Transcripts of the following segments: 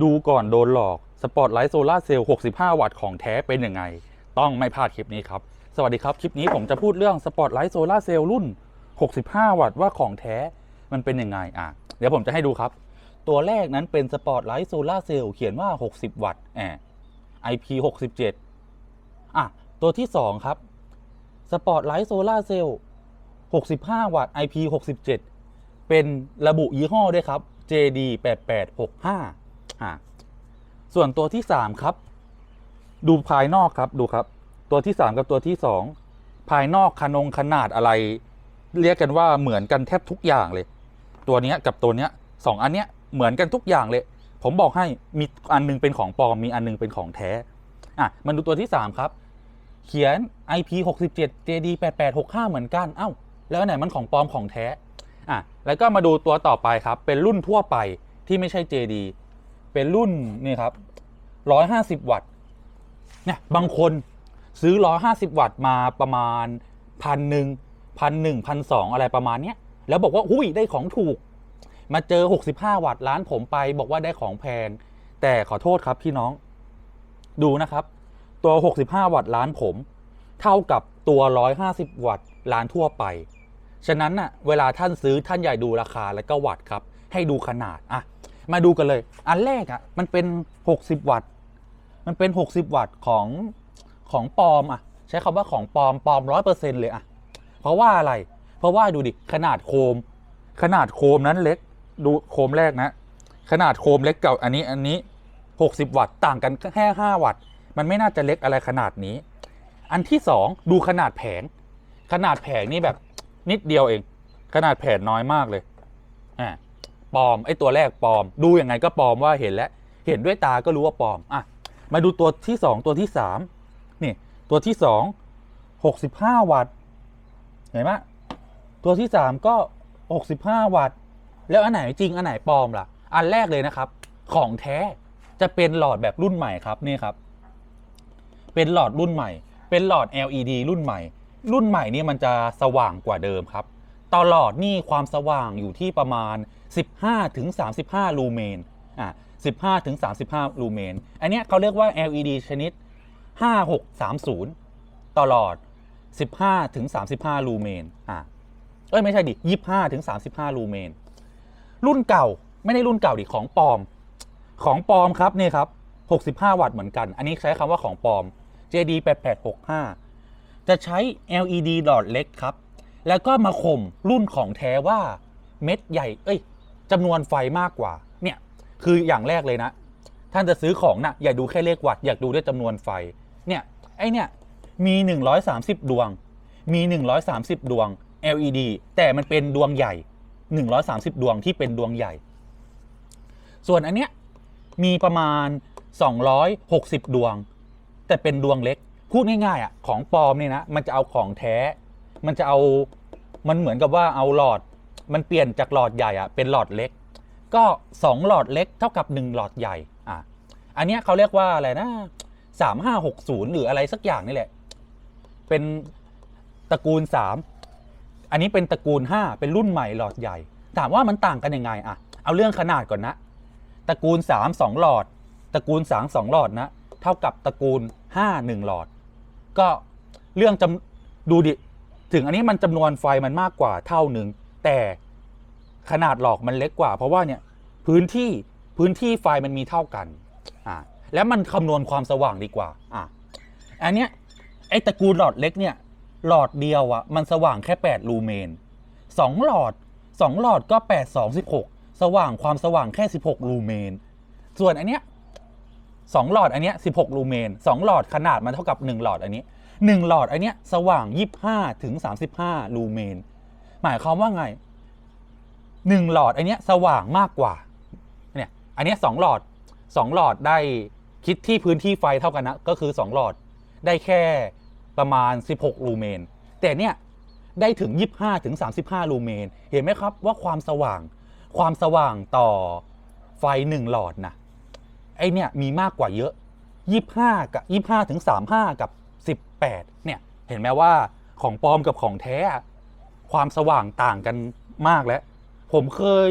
ดูก่อนโดนหลอก สปอตไลท์โซลาเซลล์ 65 วัตต์ของแท้เป็นยังไง ต้องไม่พลาดคลิปนี้ครับ สวัสดีครับ คลิปนี้ผมจะพูดเรื่องสปอตไลท์โซลาเซลล์รุ่น 65 วัตต์ว่าของแท้มันเป็นยังไงอะ เดี๋ยวผมจะให้ดูครับ ตัวแรกนั้นเป็นสปอตไลท์โซลาเซลล์เขียนว่า 60 วัตต์แอบ IP 67อะ ตัวที่ 2 ครับสปอตไลท์โซลาเซลล์ 65 วัตต์ IP 67 เป็นระบุยี่ห้อด้วยครับ JD 8865 อ่าส่วนตัวที่3ครับ ดูภายนอกครับดูครับ ตัวที่3กับตัวที่2ภายนอกขนงขนาดอะไร เรียกกันว่าเหมือนกันแทบทุกอย่างเลย ตัวเนี้ยกับตัวเนี้ยสองอันเนี้ยเหมือนกันทุกอย่างเลย ผมบอกให้มีอันหนึงเป็นของปลอมมีอันหนึงเป็นของแท้อะมาดูตัวที่3ครับ เขียน IP 67 JD 8865 เหมือนกันเอ้าแล้วไหนมันของปลอมของแท้อะแล้วก็มาดูตัวต่อไปครับ เป็นรุ่นทั่วไปที่ไม่ใช่ JD เป็นรุ่นนี่ครับ150วัตต์เนี่ยบางคนซื้อ150วัตต์มาประมาณพันหนึ่งพันหนึ่งพันสองอะไรประมาณเนี้ยแล้วบอกว่าหุ้ยได้ของถูก มาเจอ65วัตต์ร้านผมไปบอกว่าได้ของแพงแต่ขอโทษครับพี่น้อง ดูนะครับ ตัว 65 วัตต์ร้านผม เท่ากับตัว 150 วัตต์ร้านทั่วไป ฉะนั้นน่ะเวลาท่านซื้อท่านอย่าดูราคาและก็วัตต์ครับ ให้ดูขนาดอะ มาดูกันเลย อันแรกอะมันเป็น 60 วัตต์ มันเป็น 60 วัตต์ของของปลอมอะ ใช้คำว่าของปลอมปลอมร้อยเปอร์เซ็นต์เลยอะ เพราะว่าอะไร เพราะว่าดูดิ ขนาดโคม ขนาดโคมนั้นเล็ก ดูโคมแรกนะ ขนาดโคมเล็กกับอันนี้อันนี้ 60 วัตต์ต่างกันแค่5วัตต์ มันไม่น่าจะเล็กอะไรขนาดนี้ อันที่สองดูขนาดแผง ขนาดแผงนี่แบบนิดเดียวเอง ขนาดแผงน้อยมากเลย อ่า ปลอมไอ้ตัวแรกปลอม ดูยังไงก็ปลอมว่าเห็นแล้วเห็นด้วยตาก็รู้ว่าปลอมอะมาดูตัวที่สองตัวที่สามนี่ตัวที่สองหกสิบห้าวัตต์เห็นไหมตัวที่สามก็หกสิบห้าวัตต์ แล้วอันไหนจริงอันไหนปลอมล่ะ อันแรกเลยนะครับ ของแท้จะเป็นหลอดแบบรุ่นใหม่ครับนี่ครับ เป็นหลอดรุ่นใหม่ เป็นหลอด LED รุ่นใหม่ รุ่นใหม่นี่มันจะสว่างกว่าเดิมครับ ตลอดนี่ความสว่างอยู่ที่ประมาณ 15ถึง35 ลูเมนอะ15ถึง35 ลูเมน อันนี้เขาเรียกว่า LED ชนิด 5630 ตลอด 15ถึง35 ลูเมนอะเอ้ยไม่ใช่ดิ 25ถึง35 ลูเมน รุ่นเก่าไม่ได้รุ่นเก่าดิของปลอม ของปลอมครับนี่ครับ 65 วัตต์เหมือนกัน อันนี้ใช้คำว่าของปลอม JD 8865 จะใช้ LED หลอดเล็กครับ แล้วก็มาข่มรุ่นของแท้ว่าเม็ดใหญ่ เอ้ยจำนวนไฟมากกว่า เนี่ย คืออย่างแรกเลยนะ ท่านจะซื้อของนะอย่าดูแค่เลขวัตต์อยากดูด้วยจำนวนไฟ เนี่ย ไอเนี่ย มี 130 ดวง มี 130 ดวง LED แต่มันเป็นดวงใหญ่ 130 ดวงที่เป็นดวงใหญ่ ส่วนอันเนี้ยมีประมาณ 260 ดวง แต่เป็นดวงเล็ก พูดง่ายๆอะของปลอมเนี่ยนะ มันจะเอาของแท้ มันจะเอามันเหมือนกับว่าเอาหลอด มันเปลี่ยนจากหลอดใหญ่อะเป็นหลอดเล็ก ก็ 2 หลอดเล็กเท่ากับ 1 หลอดใหญ่อะอันเนี้ยเขาเรียกว่าอะไรนะ3560หกศูนย์หรืออะไรสักอย่างนี่แหละ เป็นตระกูล3อันนี้เป็นตระกูล5เป็นรุ่นใหม่หลอดใหญ่ ถามว่ามันต่างกันยังไงอะเอาเรื่องขนาดก่อนนะตระกูล3 2หลอด ตระกูล3 2หลอดนะ เท่ากับตระกูล5 1หลอด ก็เรื่องจำดูดิ ถึงอันนี้มันจำนวนไฟมันมากกว่าเท่าหนึ่งแต่ขนาดหลอกมันเล็กกว่า เพราะว่าเนี่ยพื้นที่พื้นที่ไฟมันมีเท่ากันอ่าแล้วมันคำนวณความสว่างดีกว่าอ่าอันเนี้ยไอตระกูลหลอดเล็กเนี่ยหลอดเดียวอะมันสว่างแค่ 8 ลูเมน2หลอด 2 หลอดก็ 8 2 16 สว่างความสว่างแค่ 16 ลูเมน ส่วนอันเนี้ยสองหลอดอันเนี้ย16 ลูเมน 2 หลอดขนาดมันเท่ากับ 1 หลอดอันนี้ 1 หลอดไอเนี้ยสว่าง 25ถึง35 ลูเมน หมายความว่าไง 1 หลอดไอเนี้ยสว่างมากกว่าเนี่ยอันเนี้ยสองหลอด 2 หลอดได้คิดที่พื้นที่ไฟเท่ากันนะ ก็คือ 2 หลอดได้แค่ประมาณ 16 ลูเมน แต่เนี่ยได้ถึง 25ถึง35 ลูเมน เห็นไหมครับว่าความสว่างความสว่างต่อไฟ 1 หลอดนะไอเนี่ยมีมากกว่าเยอะ 25 กับ 25ถึง35 กับ 8 เนี่ย เห็นไหมว่าของปลอมกับของแท้ ความสว่างต่างกันมากแล้ว ผมเคย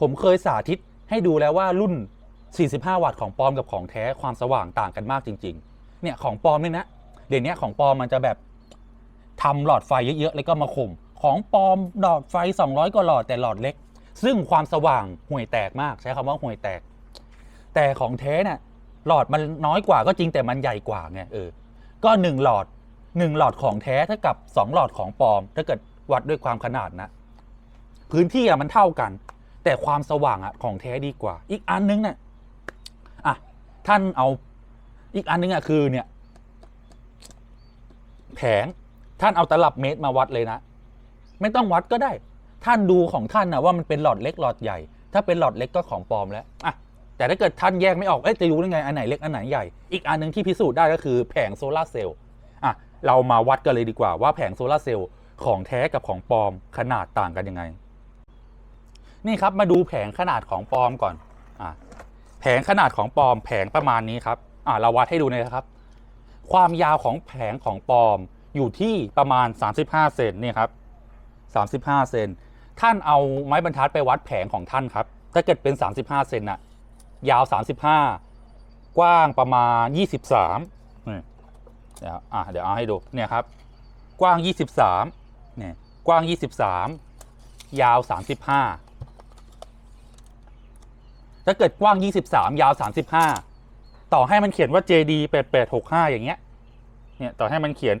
ผมเคยสาธิตให้ดูแล้วว่ารุ่น 45 วัตต์ของปลอมกับของแท้ความสว่างต่างกันมากจริง ๆ เนี่ยของปลอมเนี่ยนะ เดี๋ยวนี้ของปลอมมันจะแบบทำหลอดไฟเยอะๆ แล้วก็มาข่ม ของปลอมหลอดไฟ 200กว่าหลอดแต่หลอดเล็ก ซึ่งความสว่างห่วยแตกมากใช้คำว่าห่วยแตก แต่ของแท้เนี่ยหลอดมันน้อยกว่าก็จริงแต่มันใหญ่กว่าไงเออ ก็หนึ่งหลอดหนึ่งหลอดของแท้เท่ากับสองหลอดของปลอม ถ้าเกิดวัดด้วยความขนาดนะ พื้นที่อะมันเท่ากัน แต่ความสว่างอะของแท้ดีกว่า อีกอันนึงเนี่ยอะท่านเอาอีกอันนึงอะคือเนี่ยแผงท่านเอาตลับเมตรมาวัดเลยนะ ไม่ต้องวัดก็ได้ ท่านดูของท่านนะว่ามันเป็นหลอดเล็กหลอดใหญ่ ถ้าเป็นหลอดเล็กก็ของปลอมแล้วอะ แต่ถ้าเกิดท่านแยกไม่ออก เอ๊ะจะรู้ได้ไง อันไหนเล็ก อันไหนใหญ่ อีกอันหนึงที่พิสูจน์ได้ก็คือแผงโซลาร์เซลล์ อะ เรามาวัดกันเลยดีกว่าว่าแผงโซลาร์เซลล์ของแท้กับของปลอมขนาดต่างกันยังไง นี่ครับมาดูแผงขนาดของปลอมก่อน อะ แผงขนาดของปลอมแผงประมาณนี้ครับ อะเราวัดให้ดูเลยนะครับ ความยาวของแผงของปลอมอยู่ที่ประมาณ 35 เซนนี่ครับ 35 เซน ท่านเอาไม้บรรทัดไปวัดแผงของท่านครับ ถ้าเกิดเป็น 35 เซนน่ะ ยาว 35 กว้างประมาณ 23นี่เดี๋ยวอะเดี๋ยวเอาให้ดูเนี่ยครับ กว้าง 23เนี่ยกว้าง 23 ยาว 35 ถ้าเกิดกว้าง 23 ยาว 35 ต่อให้มันเขียนว่า JD 8865 อย่างเงี้ยเนี่ยต่อให้มันเขียน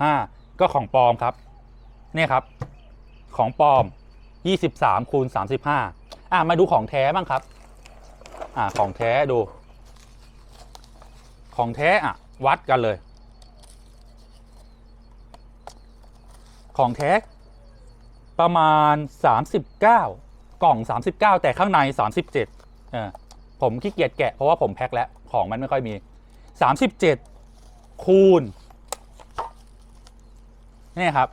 8865 ก็ของปลอมครับเนี่ยครับ ของปลอม 23คูณ35อะมาดูของแท้บ้างครับ อะของแท้ดู ของแท้อะ วัดกันเลย ของแท้ ประมาณ 39 กล่อง 39 แต่ข้างใน 37เออผมขี้เกียจแกะเพราะว่าผมแพ็คแล้ว ของมันไม่ค่อยมี 37 คูณนี่ครับ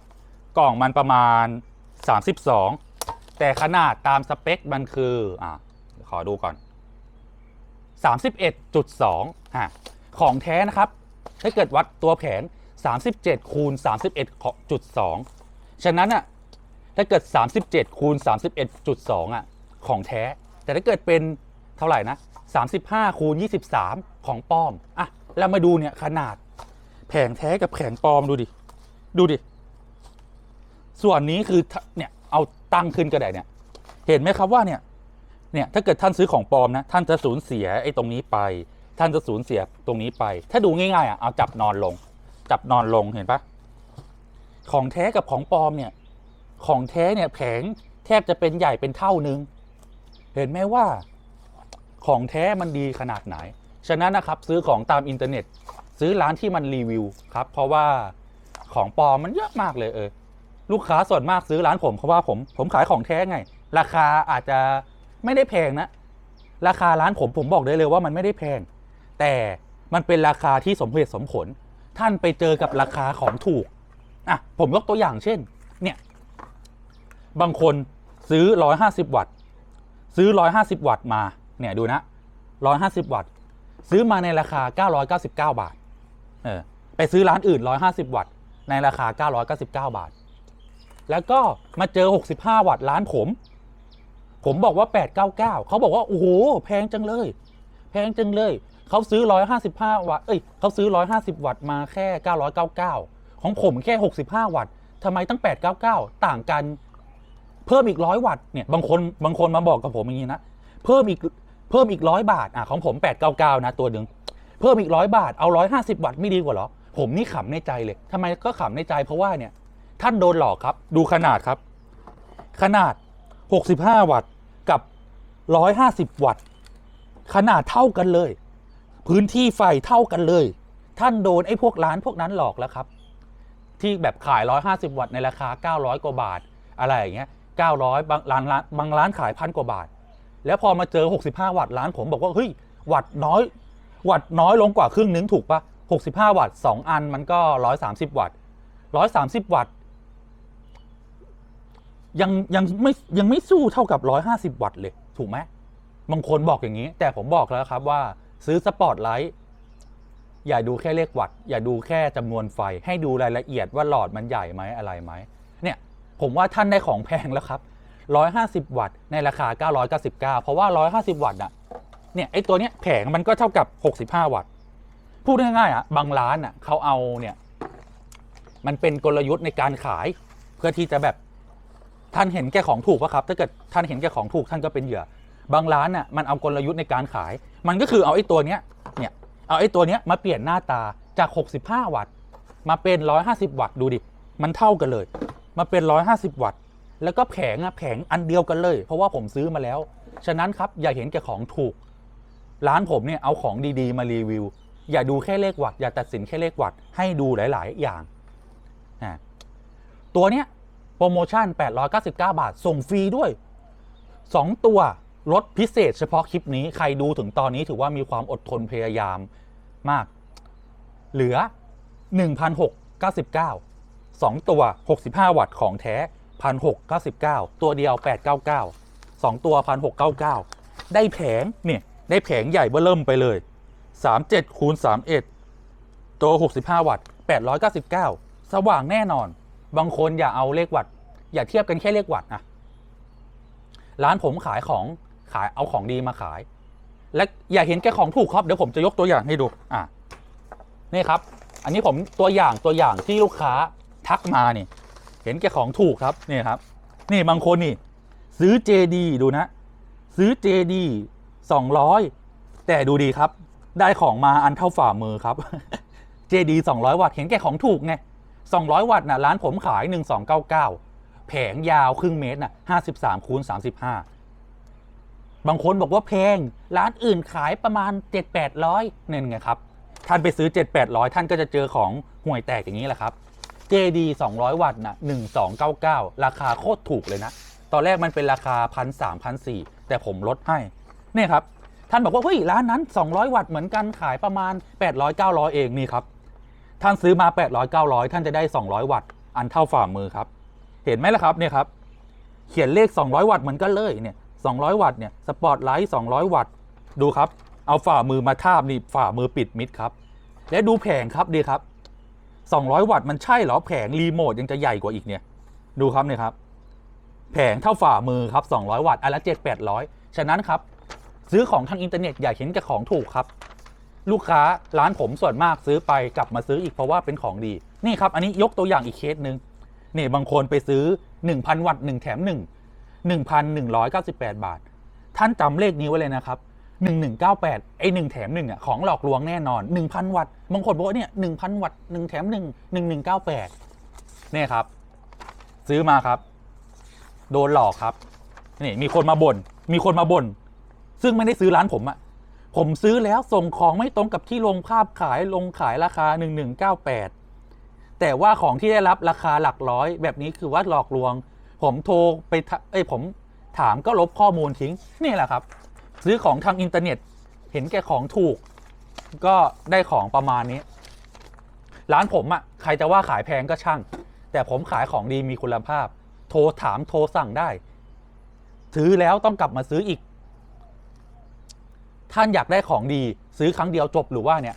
กล่องมันประมาณ 32 แต่ขนาดตามสเปค มันคือ อะขอดูก่อน 31.2ฮะของแท้นะครับ ถ้าเกิดวัดตัวแผง 37คูณ31.2 ฉะนั้นอะถ้าเกิด 37คูณ31.2อะของแท้ แต่ถ้าเกิดเป็นเท่าไหร่นะ 35คูณ23 ของปลอมอะเรามาดูเนี่ยขนาดแผงแท้กับแผงปลอมดูดิ ดูดิ ส่วนนี้คือเนี่ยเอาตั้งขึ้นก็ไดเนี่ย เห็นไหมครับว่าเนี่ย เนี่ยถ้าเกิดท่านซื้อของปลอมนะท่านจะสูญเสียไอ้ตรงนี้ไป ท่านจะสูญเสียตรงนี้ไป ถ้าดูง่ายๆอะเอาจับนอนลง จับนอนลงเห็นปะของแท้กับของปลอมเนี่ยของแท้เนี่ยแผงแทบจะเป็นใหญ่เป็นเท่านึง เห็นไหมว่าของแท้มันดีขนาดไหน ฉะนั้นนะครับซื้อของตามอินเทอร์เน็ต ซื้อร้านที่มันรีวิวครับ เพราะว่าของปลอมมันเยอะมากเลยเออลูกค้าส่วนมากซื้อร้านผมเพราะว่าผมผมขายของแท้ไง ราคาอาจจะ ไม่ได้แพงนะ ราคาร้านผมผมบอกได้เลยว่ามันไม่ได้แพง แต่มันเป็นราคาที่สมเหตุสมผล ท่านไปเจอกับราคาของถูกอะผมยกตัวอย่างเช่น เนี่ย บางคนซื้อ 150 วัตต์ ซื้อ 150 วัตต์มา เนี่ยดูนะ 150 วัตต์ ซื้อมาในราคา 999 บาท เออ ไปซื้อร้านอื่น 150 วัตต์ ในราคา 999 บาท แล้วก็มาเจอ 65 วัตต์ร้านผม ผมบอกว่า 899 เขาบอกว่า โอ้โห แพงจังเลย แพงจังเลย เขาซื้อ 155 วัตต์ เอ้ย เขาซื้อ 150 วัตต์มาแค่ 999 ของผมแค่ 65 วัตต์ทำไมตั้ง 899 ต่างกัน เพิ่มอีกร้อยวัตต์ เนี่ย บางคน บางคนมาบอกกับผมอย่างนี้นะ เพิ่มอีก เพิ่มอีกร้อยบาท อะ ของผมแปดเก้าเก้านะ ตัวหนึ่งเพิ่มอีกร้อยบาท เอาร้อยห้าสิบวัตต์ไม่ดีกว่าเหรอ ผมนี่ขำในใจเลยทำไมก็ขำในใจเพราะว่าเนี่ย ท่านโดนหลอกครับ ดูขนาดครับ ขนาด 65 วัตต์กับ 150 วัตต์ ขนาดเท่ากันเลย พื้นที่ไฟเท่ากันเลย ท่านโดนไอ้พวกร้านพวกนั้นหลอกแล้วครับ ที่แบบขาย 150 วัตต์ในราคา 900 กว่าบาท อะไรอย่างเงี้ย 900 บางร้านร้านบางร้านขายพันกว่าบาท แล้วพอมาเจอ 65 วัตต์ร้านผมบอกว่าเฮ้ยวัตต์น้อย วัตต์น้อยลงกว่าครึ่งนึงถูกปะ65 วัตต์2อันมันก็ 130 วัตต์130 วัตต์ ยังยังไม่ยังไม่สู้เท่ากับ 150 วัตต์เลย ถูกไหมบางคนบอกอย่างนี้ แต่ผมบอกแล้วครับว่าซื้อสปอตไลท์อย่าดูแค่เลขวัตต์อย่าดูแค่จำนวนไฟ ให้ดูรายละเอียดว่าหลอดมันใหญ่ไหมอะไรไหมเนี่ยผมว่าท่านได้ของแพงแล้วครับ 150 วัตต์ในราคา 999 เพราะว่า 150 วัตต์อะเนี่ยไอตัวเนี้ยแผงมันก็เท่ากับ 65 วัตต์พูดง่ายๆอะบางร้านอะเขาเอาเนี่ยมันเป็นกลยุทธ์ในการขายเพื่อที่จะแบบ ท่านเห็นแก่ของถูกปะครับ ถ้าเกิดท่านเห็นแก่ของถูกท่านก็เป็นเหยื่อบางร้านน่ะมันเอากลยุทธ์ในการขาย มันก็คือเอาไอ้ตัวเนี้ยเนี่ยเอาไอ้ตัวเนี้ยมาเปลี่ยนหน้าตาจาก 65 วัตต์ มาเป็น 150 วัตต์ดูดิมันเท่ากันเลย มาเป็น 150 วัตต์ แล้วก็แผงอะแผงอันเดียวกันเลย เพราะว่าผมซื้อมาแล้ว ฉะนั้นครับอย่าเห็นแก่ของถูก ร้านผมเนี่ยเอาของดีๆ มารีวิว อย่าดูแค่เลขวัตต์อย่าตัดสินแค่เลขวัตต์ให้ดูหลาย ๆ อย่างนะตัวเนี้ย รโมชั่น 899 บาท ส่งฟรีด้วย 2 ตัวลดพิเศษเฉพาะคลิปนี้ ใครดูถึงตอนนี้ถือว่ามีความอดทนพยายามมาก เหลือ 1,699 2 ตัว 65 วัตต์ของแท้ 1,699 ตัวเดียว 899 2 ตัว 1,699 ได้แผง เนี่ย ได้แผงใหญ่เบ้อเริ่มไปเลย 37คูณ31 ตัว 65 วัตต์ 899 สว่างแน่นอน บางคนอย่าเอาเลขวัตต์อย่าเทียบกันแค่เลขวัตต์นะร้านผมขายของขายเอาของดีมาขาย และอย่าเห็นแค่ของถูกครับเดี๋ยวผมจะยกตัวอย่างให้ดูอะนี่ครับ อันนี้ผมตัวอย่างตัวอย่างที่ลูกค้าทักมานี่เห็นแก่ของถูกครับนี่ครับ นี่บางคนนี่ ซื้อ JD ดูนะ ซื้อ JD 200 แต่ดูดีครับ ได้ของมาอันเท่าฝ่ามือครับ JD 200 วัตต์เห็นแก่ของถูกไง 200 วัตต์นะร้านผมขาย 1299 แผงยาวครึ่งเมตรนะ53คูณ35 บางคนบอกว่าแพง ร้านอื่นขายประมาณ 7-800เนี่ยไงครับ ท่านไปซื้อ 7-800 ท่านก็จะเจอของห่วยแตกอย่างนี้แหละครับ JD 200 วัตต์นะ1299 ราคาโคตรถูกเลยนะ ตอนแรกมันเป็นราคา 1 3 0 0 4แต่ผมลดให้ เนี่ยครับ ท่านบอกว่าเฮ้ยร้านนั้น 200 วัตต์เหมือนกันขายประมาณ 800 900 เองนี่ครับ ท่านซื้อมา 800 900 ท่านจะได้ 200 วัตต์ อันเท่าฝ่ามือครับ เห็นไหมล่ะครับเนี่ยครับ เขียนเลข 200 วัตต์เหมือนกันเลยเนี่ย 200 วัตต์เนี่ยสปอตไลท์200 วัตต์ ดูครับ เอาฝ่ามือมาทาบนี่ฝ่ามือปิดมิดครับ และดูแผงครับดีครับ 200 วัตต์มันใช่เหรอแผงรีโมทยังจะใหญ่กว่าอีกเนี่ย ดูครับเนี่ยครับ แผงเท่าฝ่ามือครับ 200 วัตต์อันละ7 800 ฉะนั้นครับ ซื้อของทางอินเทอร์เน็ตอย่าเห็นแก่ของถูกครับ ลูกค้าร้านผมส่วนมากซื้อไปกลับมาซื้ออีกเพราะว่าเป็นของดี นี่ครับ อันนี้ยกตัวอย่างอีกเคสหนึ่งนี่บางคนไปซื้อ 1,000 วัตต์1แถม 1 1,198 บาท ท่านจำเลขนี้ไว้เลยนะครับ 1198 ไอ้ 1 แถม1อะของหลอกลวงแน่นอน 1,000 วัตต์บางคนบอกว่าเนี่ย 1,000 วัตต์1แถม 1 1198เนี่ยครับ ซื้อมาครับ โดนหลอกครับนี่มีคนมาบ่นมีคนมาบ่นซึ่งไม่ได้ซื้อร้านผมอะ ผมซื้อแล้วส่งของไม่ตรงกับที่ลงภาพขายลงขายราคา 1198 แต่ว่าของที่ได้รับราคาหลักร้อย แบบนี้คือว่าหลอกลวง ผมโทรไปเอ้ยผมถามก็ลบข้อมูลทิ้งนี่แหละครับ ซื้อของทางอินเทอร์เน็ต เห็นแก่ของถูก ก็ได้ของประมาณนี้ ร้านผมอะ่ะใครจะว่าขายแพงก็ช่าง แต่ผมขายของดีมีคุณภาพ โทรถามโทรสั่งได้ ซื้อแล้วต้องกลับมาซื้ออีก ท่านอยากได้ของดี ซื้อครั้งเดียวจบหรือว่าเนี่ย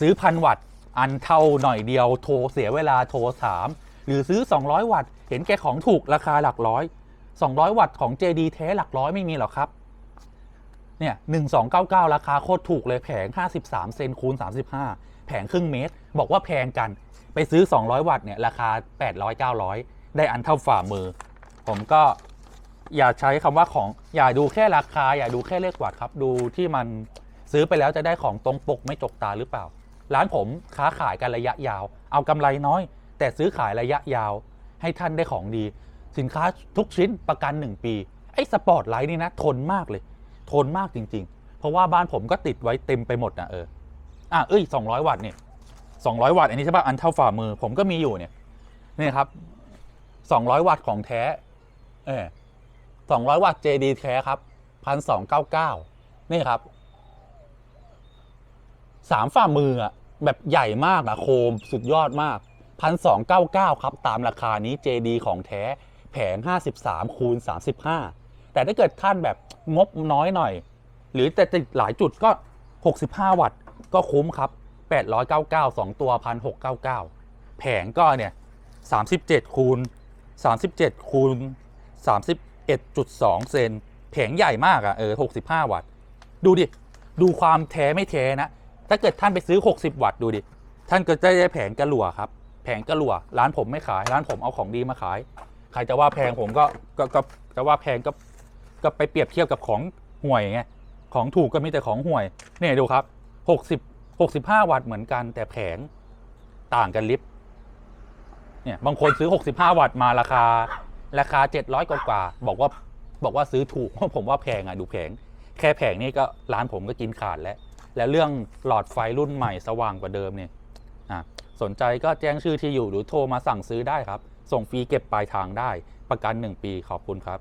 ซื้อพันวัตต์อันเท่าหน่อยเดียวโทรเสียเวลาโทรถาม หรือซื้อ 200 วัตต์เห็นแก่ของถูกราคาหลักร้อย 200 วัตต์ของ JD แท้หลักร้อยไม่มีหรอกครับ เนี่ย1299ราคาโคตรถูกเลยแผง 53 เซนคูณ 35 แผงครึ่งเมตร บอกว่าแพงกัน ไปซื้อ 200 วัตต์เนี่ยราคา 800 900 ได้อันเท่าฝ่ามือ ผมก็ อย่าใช้คำว่าของอย่าดูแค่ราคา อย่าดูแค่เลขวัตต์ครับ ดูที่มันซื้อไปแล้วจะได้ของตรงปกไม่จกตาหรือเปล่า ร้านผมค้าขายกันระยะยาว เอากำไรน้อย แต่ซื้อขายระยะยาว ให้ท่านได้ของดี สินค้าทุกชิ้นประกัน 1 ปี ไอ้สปอร์ตไลท์นี่นะ ทนมากเลย ทนมากจริง ๆ เพราะว่าบ้านผมก็ติดไว้เต็มไปหมดนะเอออะเอ้ย200 วัตต์เนี่ย200 วัตต์อันนี้ใช่ป่ะอันเท่าฝ่ามือ ผมก็มีอยู่เนี่ยนี่ครับ200 วัตต์ของแท้เออ 200 วัตต์ JD แท้ครับ 1299 นี่ครับสามฝ่ามืออะแบบใหญ่มากอะโคมสุดยอดมาก 1299 ครับ ตามราคานี้ JD ของแท้แผง 53 คูณ 35 แต่ถ้าเกิดท่านแบบงบน้อยหน่อย หรือแต่ติดหลายจุดก็ 65 วัตต์ก็คุ้มครับ 899 2 ตัว 1699 แผงก็เนี่ย 37 คูณ 37 คูณ 31.2 เซนแผงใหญ่มากอะ่ะเออ65 วัตต์ ดูดิ ดูความแท้ไม่แท้นะ ถ้าเกิดท่านไปซื้อ 60 วัตต์ดูดิ ท่านก็จะได้แผงกระหลัวครับ แผงกระหลัว ร้านผมไม่ขาย ร้านผมเอาของดีมาขาย ใครจะว่าแพงผมก็ก็ก็จะว่าแพงก็ก็ไปเปรียบเทียบกับของห่วยไง ของถูกก็มีแต่ของห่วย เนี่ยดูครับ 60 65 วัตต์เหมือนกัน แต่แผงต่างกันลิบเนี่ยบางคนซื้อ 65 วัตต์มาราคา ราคา 700 กว่ากว่าบอกว่าบอกว่าซื้อถูก ผมว่าแพงอะดูแพงแค่แผงนี่ก็ร้านผมก็กินขาดแล้ว แล้วเรื่องหลอดไฟรุ่นใหม่สว่างกว่าเดิมเนี่ยอะสนใจก็แจ้งชื่อที่อยู่หรือโทรมาสั่งซื้อได้ครับ ส่งฟรีเก็บปลายทางได้ประกัน 1 ปีขอบคุณครับ